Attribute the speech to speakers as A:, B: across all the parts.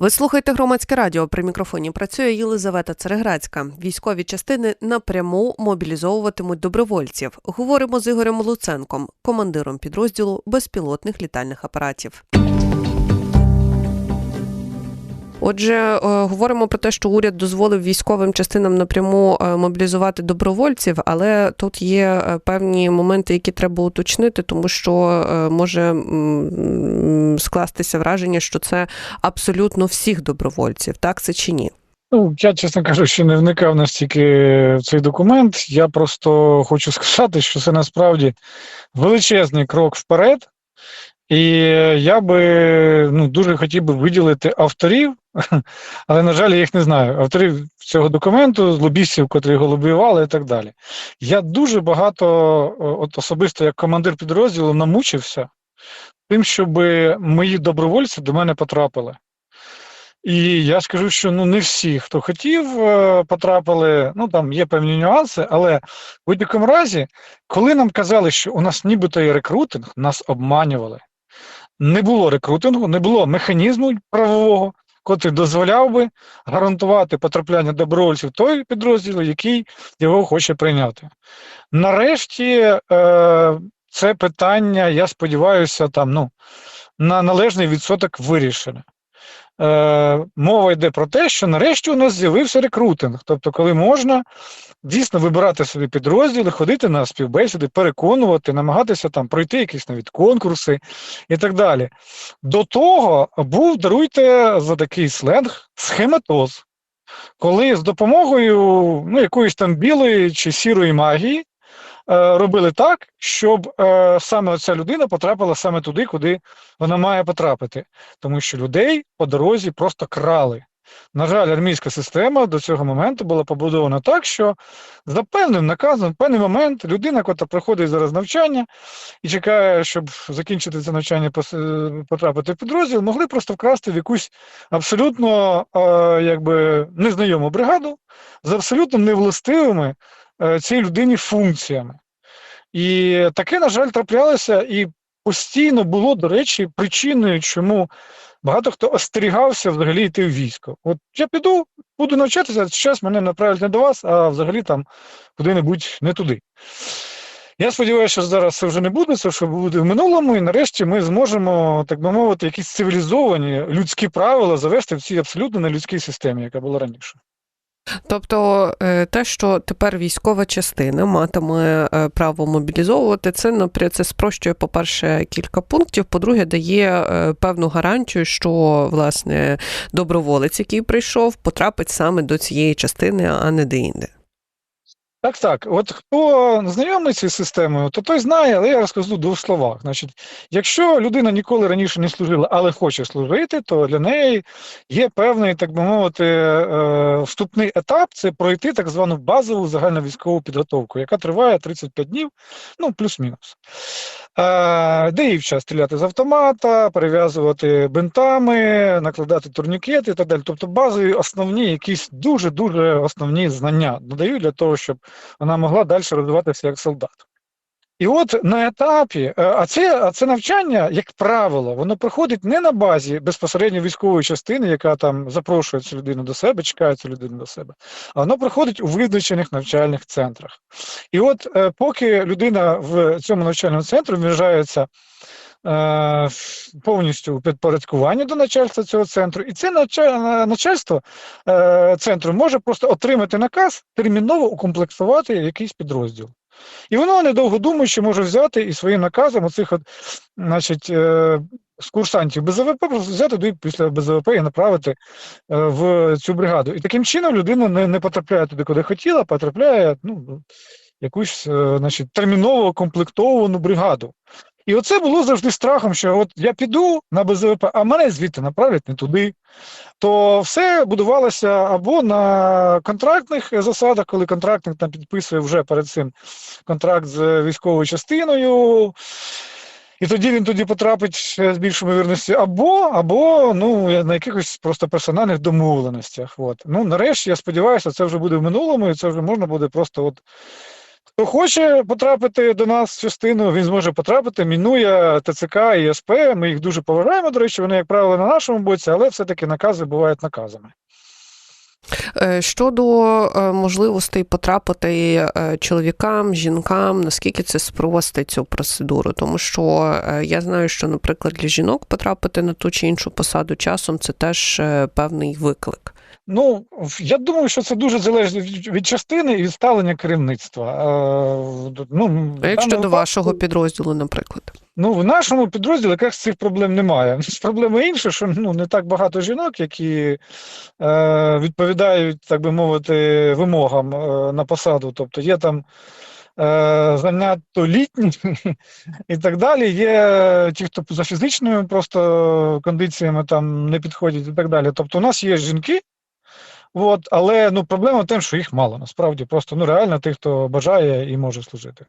A: Ви слухаєте громадське радіо. При мікрофоні працює Єлизавета Цереграцька. Військові частини напряму мобілізовуватимуть добровольців. Говоримо з Ігорем Луценком, командиром підрозділу безпілотних літальних апаратів. Отже, е, говоримо про те, що уряд дозволив військовим частинам напряму е, мобілізувати добровольців, але тут є е, певні моменти, які треба уточнити, тому що може скластися враження, що це абсолютно всіх добровольців, так це чи ні?
B: Ну, я, чесно кажучи, не вникав настільки в цей документ. Я просто хочу сказати, що це насправді величезний крок вперед. І я би ну, дуже хотів би виділити авторів, але, на жаль, я їх не знаю. Авторів цього документу, лобістів, котрі його лобіювали і так далі. Я дуже багато, от особисто як командир підрозділу, намучився тим, щоб мої добровольці до мене потрапили. І я скажу, що ну не всі, хто хотів, е, потрапили. Ну там є певні нюанси, але в будь-якому разі, коли нам казали, що у нас нібито є рекрутинг, нас обманювали. Не було рекрутингу, не було механізму правового, котрий дозволяв би гарантувати потрапляння добровольців той підрозділ, який його хоче прийняти. Нарешті е, це питання, я сподіваюся, там ну, на належний відсоток вирішене. Е, Мова йде про те, що нарешті у нас з'явився рекрутинг, тобто, коли можна дійсно вибирати собі підрозділи, ходити на співбесіди, переконувати, намагатися там пройти якісь навіть конкурси і так далі. До того був, даруйте за такий сленг, схематоз, коли з допомогою ну, якоїсь там білої чи сірої магії. Е, робили так, щоб е, саме ця людина потрапила саме туди, куди вона має потрапити, тому що людей по дорозі просто крали. На жаль, армійська система до цього моменту була побудована так, що за певним наказом, в певний момент людина, яка приходить зараз навчання і чекає, щоб закінчити це навчання, потрапити в підрозділ, могли просто вкрасти в якусь абсолютно е, якби незнайому бригаду з абсолютно невластивими е, цій людині функціями. І таке, на жаль, траплялося і постійно було, до речі, причиною, чому багато хто остерігався взагалі йти в військо. От я піду, буду навчатися, зараз мене направлять не до вас, а взагалі там куди-небудь не туди. Я сподіваюся, що зараз це вже не буде, це що буде в минулому, і нарешті ми зможемо, так би мовити, якісь цивілізовані людські правила завести в цій абсолютно нелюдській системі, яка була раніше.
A: Тобто е, те, що тепер військова частина матиме е, право мобілізовувати, це наприклад, це спрощує, по-перше, кілька пунктів. По-друге, дає е, певну гарантію, що власне доброволець, який прийшов, потрапить саме до цієї частини, а не де-інде.
B: Так, так. От хто знайомий цією системою, то той знає, але я розкажу в двох словах. Значить, якщо людина ніколи раніше не служила, але хоче служити, то для неї є певний, так би мовити, е, вступний етап це пройти так звану базову загальновійськову підготовку, яка триває 35 днів, ну плюс-мінус. Е, де їй вчать стріляти з автомата, перев'язувати бинтами, накладати турнікети і так далі. Тобто базові основні, якісь дуже-дуже основні знання додають для того, щоб вона могла далі розвиватися як солдат. І от на етапі, е, а це а це навчання, як правило, воно проходить не на базі безпосередньо військової частини, яка там запрошує цю людину до себе, чекає цю людину до себе, а воно проходить у визначених навчальних центрах. І от е, поки людина в цьому навчальному центрі вважається е, повністю підпорядкування до начальства цього центру, і це начальство е, центру може просто отримати наказ терміново укомплектувати якийсь підрозділ. І воно, недовго думаючи, може взяти і своїм наказом оцих от, значить, е, з курсантів БЗВП просто взяти туди після БЗВП і направити е, в цю бригаду. І таким чином людина не не потрапляє туди, куди хотіла, потрапляє ну, якусь е, значить, терміново комплектовану бригаду. І оце було завжди страхом, що от я піду на БЗВП, а мене звідти направлять не туди. То все будувалося або на контрактних засадах, коли контрактник там підписує вже перед цим контракт з військовою частиною. І тоді він тоді потрапить з більшою вірності, або або ну, на якихось просто персональних домовленостях. От. Ну, Нарешті, я сподіваюся, це вже буде в минулому, і це вже можна буде просто от Хто хоче потрапити до нас в частину, він зможе потрапити. Мінує ТЦК і СП. Ми їх дуже поважаємо. До речі, вони, як правило, на нашому боці, але все-таки накази бувають наказами.
A: Е, Щодо е, можливостей потрапити е, чоловікам, жінкам, наскільки це спростить цю процедуру? Тому що я знаю, що, наприклад, для жінок потрапити на ту чи іншу посаду часом це теж певний виклик.
B: Ну, я думаю, що це дуже залежить від, від частини і від ставлення керівництва. Е, ну,
A: А якщо до вашого підрозділу, наприклад?
B: Ну, в нашому підрозділі якраз цих проблем немає. Проблема інша, що ну, не так багато жінок, які е, відповідають, так би мовити, вимогам е, на посаду. Тобто є там е, занадто літні і так далі. Є ті, хто за фізичними просто кондиціями там не підходять і так далі. Тобто, у нас є жінки. От, але ну, проблема в тим, що їх мало. Насправді, просто ну реально тих, хто бажає і може служити.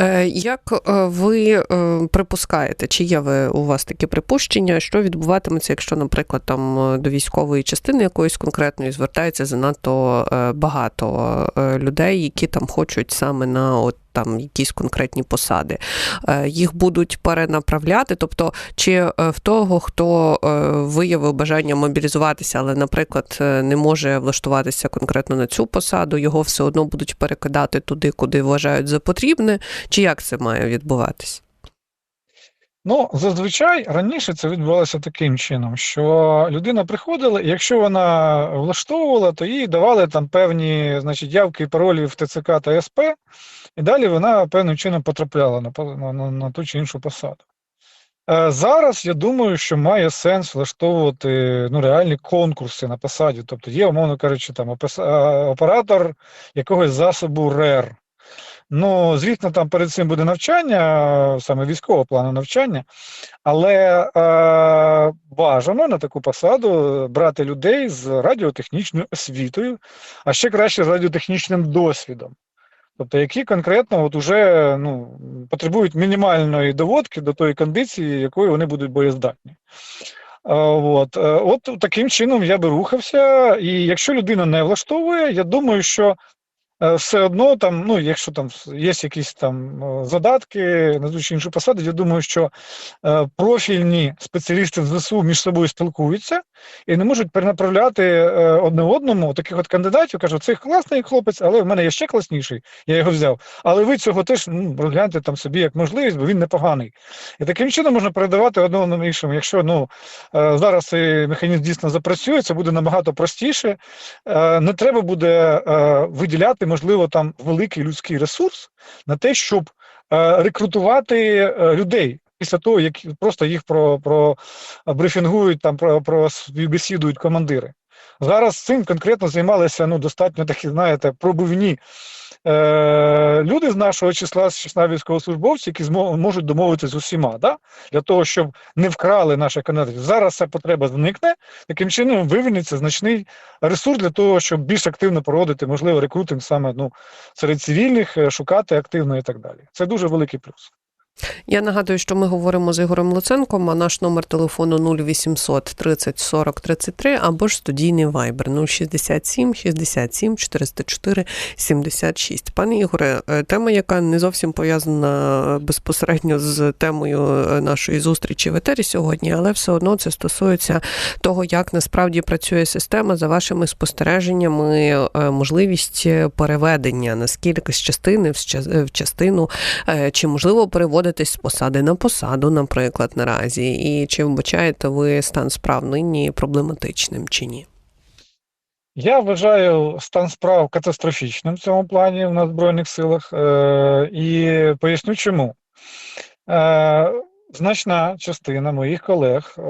A: Е, Як е, ви е, припускаєте, чи є ви у вас такі припущення, що відбуватиметься, якщо, наприклад, там до військової частини якоїсь конкретної звертається занадто багато людей, які там хочуть саме на от там якісь конкретні посади, їх будуть перенаправляти. Тобто, чи в того, хто виявив бажання мобілізуватися, але, наприклад, не може влаштуватися конкретно на цю посаду, його все одно будуть перекидати туди, куди вважають за потрібне, чи як це має відбуватись?
B: Ну, зазвичай раніше це відбувалося таким чином, що людина приходила, і якщо вона влаштовувала, то їй давали там певні значить, явки і паролі в ТЦК та СП, і далі вона певним чином потрапляла на, на, на, ту чи іншу посаду. Е, Зараз я думаю, що має сенс влаштовувати ну, реальні конкурси на посаді. Тобто є, умовно кажучи, там е, оператор якогось засобу РЕР. Ну, звісно, там перед цим буде навчання, саме військового плану навчання, але е, бажано на таку посаду брати людей з радіотехнічною освітою, а ще краще з радіотехнічним досвідом. Тобто, які конкретно от уже ну, потребують мінімальної доводки до тої кондиції, якою вони будуть боєздатні. Е, От, е, от таким чином я би рухався, і якщо людина не влаштовує, я думаю, що все одно там, ну, якщо там є якісь там е, задатки на чи іншу посаду, я думаю, що е, профільні спеціалісти з ЗСУ між собою спілкуються і не можуть перенаправляти е, одне одному таких от кандидатів. Кажуть, цей класний хлопець, але в мене є ще класніший, я його взяв. Але ви цього теж ну, розгляньте там собі як можливість, бо він непоганий. І таким чином можна передавати одному іншому. Якщо ну е, зараз цей механізм дійсно запрацює, це буде набагато простіше. Е, Не треба буде е, виділяти, можливо, там великий людський ресурс на те, щоб е, рекрутувати е, людей. Після того, як просто їх про, про брифінгують, там про, про співбесідують командири. Зараз цим конкретно займалися ну, достатньо такі, знаєте, пробивні е, люди з нашого числа, з числа військовослужбовців, які можуть домовитися з усіма, да? для того, щоб не вкрали наших кандидатів. Зараз ця потреба зникне, таким чином вивільниться значний ресурс для того, щоб більш активно проводити, можливо, рекрутинг саме ну, серед цивільних, е, шукати активно і так далі. Це дуже великий плюс.
A: Я нагадую, що ми говоримо з Ігорем Луценком, а наш номер телефону 0800 30 40 33 або ж студійний вайбер 067 67 404 76. Пане Ігоре, е, тема, яка не зовсім пов'язана безпосередньо з темою е, нашої зустрічі в етері сьогодні, але все одно це стосується того, як насправді працює система за вашими спостереженнями, е, можливість переведення наскільки з частини в частину, чи можливо переводитись з посади на посаду, наприклад, наразі, і чи вбачаєте ви стан справ нині проблематичним чи ні?
B: Я вважаю стан справ катастрофічним в цьому плані в нас Збройних силах, е, і поясню чому. Е, значна частина моїх колег е,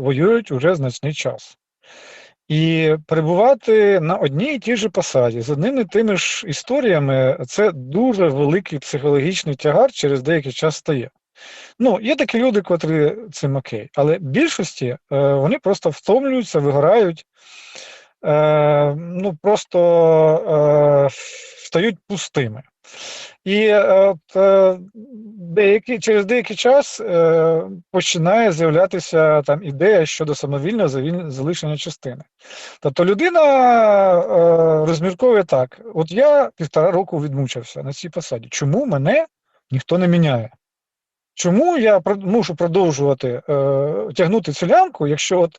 B: воюють уже значний час. І перебувати на одній і тій же посаді з одними і тими ж історіями це дуже великий психологічний тягар через деякий час стає. Ну, є такі люди, котрі цим окей, але більшості е, вони просто втомлюються, вигорають, е, ну просто е, стають пустими. І от, деякий, через деякий час е, починає з'являтися там ідея щодо самовільного залишення частини. Тобто людина е, розмірковує так: от я півтора року відмучився на цій посаді. Чому мене ніхто не міняє? Чому я мушу продовжувати е, тягнути цю лямку, якщо от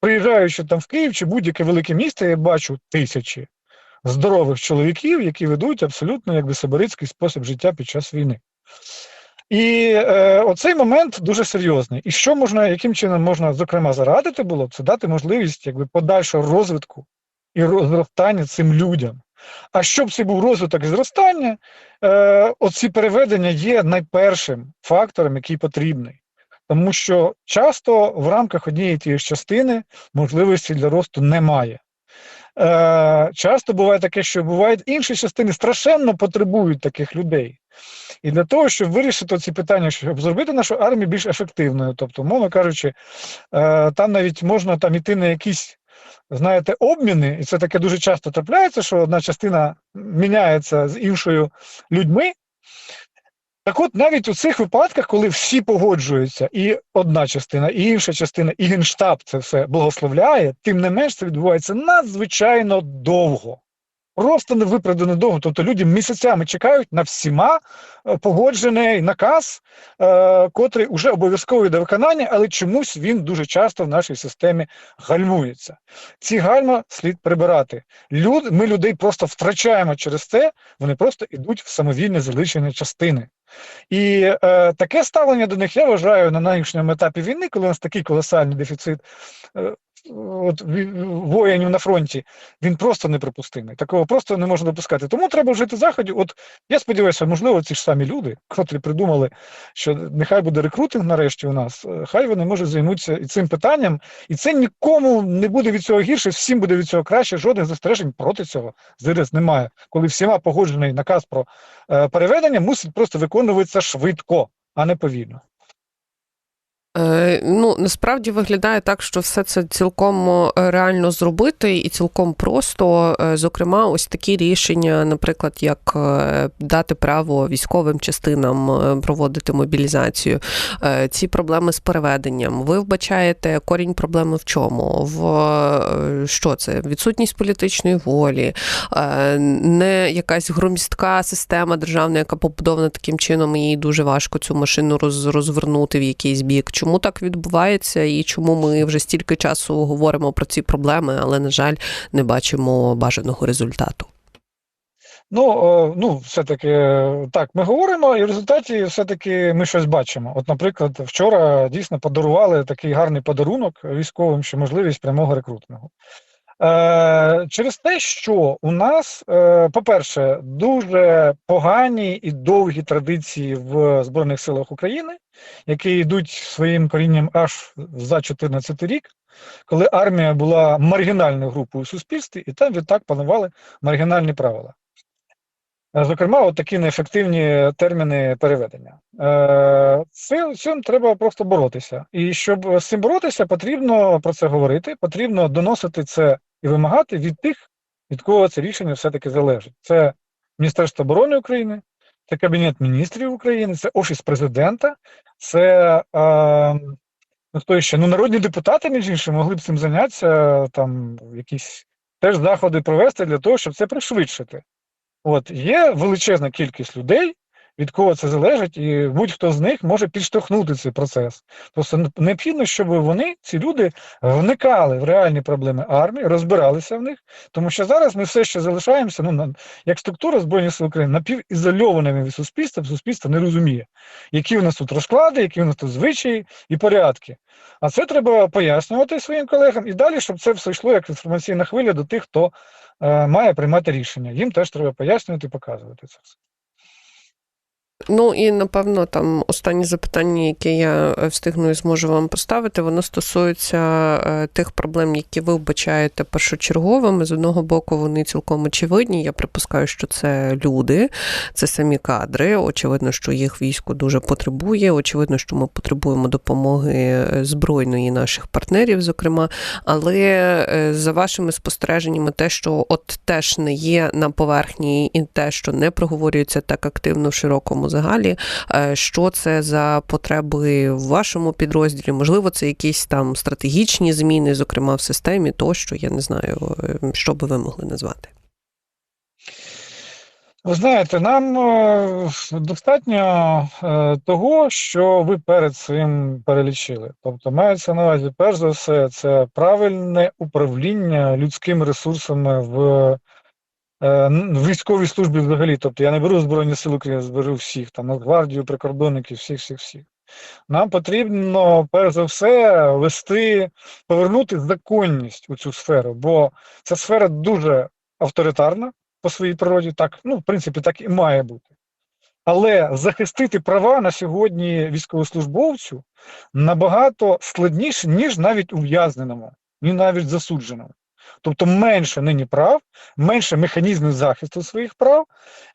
B: приїжджаючи там в Київ чи будь-яке велике місто, я бачу тисячі здорових чоловіків, які ведуть абсолютно якби сибирицький спосіб життя під час війни. І е, оцей момент дуже серйозний. І що можна, яким чином можна, зокрема, зарадити було, це дати можливість якби, подальшого розвитку і розростання цим людям. А щоб це був розвиток і зростання, е, оці переведення є найпершим фактором, який потрібний. Тому що часто в рамках однієї тієї частини можливості для росту немає. Е, часто буває таке, що бувають інші частини страшенно потребують таких людей. І для того, щоб вирішити ці питання, щоб зробити нашу армію більш ефективною, тобто, мовно кажучи, е, там навіть можна там іти на якісь, знаєте, обміни, і це таке дуже часто трапляється, що одна частина міняється з іншою людьми. Так от навіть у цих випадках, коли всі погоджуються, і одна частина, і інша частина, і генштаб це все благословляє, тим не менш це відбувається надзвичайно довго. Просто невиправдано довго. Тобто люди місяцями чекають на всіма е, погоджений наказ, е, котрий вже обов'язковий до виконання, але чомусь він дуже часто в нашій системі гальмується. Ці гальма слід прибирати. Люд, ми людей просто втрачаємо через це, вони просто йдуть в самовільне залишення частини. І е, таке ставлення до них я вважаю на нинішньому етапі війни, коли у нас такий колосальний дефіцит е, от, воїнів на фронті, він просто неприпустимий. Такого просто не можна допускати. Тому треба вжити заходів. От я сподіваюся, можливо, ці ж самі люди, котрі придумали, що нехай буде рекрутинг нарешті у нас, е, хай вони можуть займутися і цим питанням, і це нікому не буде від цього гірше, всім буде від цього краще. Жодних застережень проти цього зараз немає. Коли всіма погоджений наказ про е, переведення, мусить просто виконуватися швидко, а не повільно.
A: Е, Ну, насправді виглядає так, що все це цілком е, реально зробити і цілком просто. Е, Зокрема, ось такі рішення, наприклад, як дати право військовим частинам проводити мобілізацію. Ці проблеми з переведенням. Ви вбачаєте корінь проблеми в чому? В що це? Відсутність політичної волі, не якась громістка система державна, яка побудована таким чином, і їй дуже важко цю машину розвернути в якийсь бік. Чому так відбувається, і чому ми вже стільки часу говоримо про ці проблеми, але на жаль, не бачимо бажаного результату?
B: Ну, ну, все-таки е, так, ми говоримо, і в результаті все-таки ми щось бачимо. От, наприклад, вчора дійсно подарували такий гарний подарунок військовим, що можливість прямого рекрутингу. Е, через те, що у нас, е, по-перше, дуже погані і довгі традиції в Збройних силах України, які йдуть своїм корінням аж за 14 рік, коли армія була маргінальною групою у суспільстві, і там відтак панували маргінальні правила. Е, Зокрема, от такі неефективні терміни переведення. Е, З цим треба просто боротися. І щоб з цим боротися, потрібно про це говорити, потрібно доносити це і вимагати від тих, від кого це рішення все-таки залежить. Це Міністерство оборони України, це Кабінет міністрів України, це Офіс президента, це е, ну, хто ще? Ну, народні депутати, між іншим, могли б цим зайнятися, там якісь теж заходи провести для того, щоб це пришвидшити. От є величезна кількість людей, від кого це залежить, і будь-хто з них може підштовхнути цей процес. Просто необхідно, щоб вони, ці люди, вникали в реальні проблеми армії, розбиралися в них, тому що зараз ми все ще залишаємося, ну як структура збройних сил України, напівізольованими від суспільства, суспільство не розуміє, які в нас тут розклади, які в нас тут звичаї і порядки. А це треба пояснювати своїм колегам і далі, щоб це все йшло як інформаційна хвиля до тих, хто е, має приймати рішення. Їм теж треба пояснювати і показувати це все.
A: Ну і напевно там останнє запитання, яке я е, встигну і зможу вам поставити, воно стосується е, тих проблем, які ви вбачаєте першочерговими. З одного боку, вони цілком очевидні. Я припускаю, що це люди, це самі кадри. Очевидно, що їх військо дуже потребує. Очевидно, що ми потребуємо допомоги е, збройної наших партнерів, зокрема. Але за вашими спостереженнями, те, що от теж не є на поверхні, і те, що не проговорюється так активно в широкому загалі, е, що це за потреби в вашому підрозділі? Можливо, це якісь там стратегічні зміни, зокрема в системі, тощо я не знаю, е, що би ви могли назвати.
B: Ви знаєте, нам е, достатньо того, що ви перед цим перелічили. Тобто, мається на увазі, перш за все, це правильне управління людськими ресурсами в, в військовій службі взагалі. Тобто я не беру Збройні Сили України, я беру всіх, там, Нацгвардію, прикордонників, всіх, всіх, всіх. Нам потрібно, перш за все, вести, повернути законність у цю сферу, бо ця сфера дуже авторитарна по своїй природі, так, ну, в принципі, так і має бути. Але захистити права на сьогодні військовослужбовцю набагато складніше, ніж навіть ув'язненому, ні навіть засудженому. Тобто менше нині прав, менше механізмів захисту своїх прав,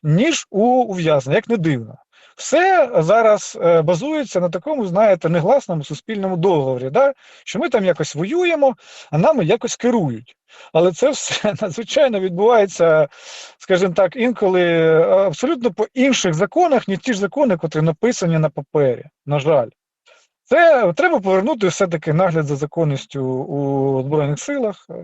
B: ніж у ув'язнення, як не дивно. Все зараз е, базується на такому, знаєте, негласному суспільному договорі, да? що ми там якось воюємо, а нами якось керують. Але це все надзвичайно відбувається, скажімо так, інколи е, абсолютно по інших законах, ніж ті ж закони, котрі написані на папері. На жаль, це треба повернути все-таки нагляд за законністю у Збройних силах е,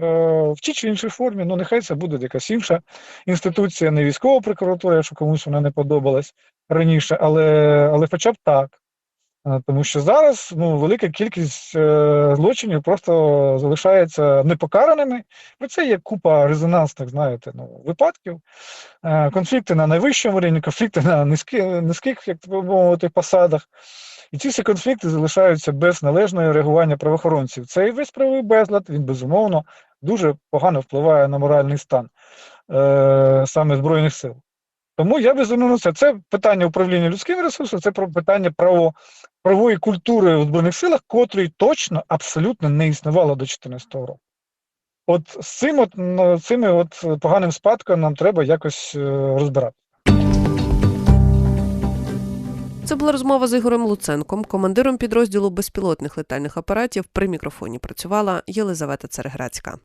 B: в тій чи іншій формі. Ну, нехай це буде якась інша інституція, не військова прокуратура, якщо комусь вона не подобалась раніше, але, але хоча б так. Е, Тому що зараз ну, велика кількість е, злочинів просто залишається непокараними. Ну, це є купа резонансних, знаєте, ну, випадків. Конфлікти на найвищому рівні, конфлікти на низьки, низьких, як мовити, посадах. І ці всі конфлікти залишаються без належного реагування правоохоронців. Цей весь правовий безлад, він безумовно дуже погано впливає на моральний стан е, саме Збройних сил. Тому я безумовно це. Це питання управління людськими ресурсами, це питання право, правової культури у Збройних силах, котрої точно абсолютно не існувало до 2014 року. От з цим от, ну, цими от поганим спадком нам треба якось е,
A: Це була розмова з Ігорем Луценком, командиром підрозділу безпілотних летальних апаратів. При мікрофоні працювала Єлизавета Цереграцька.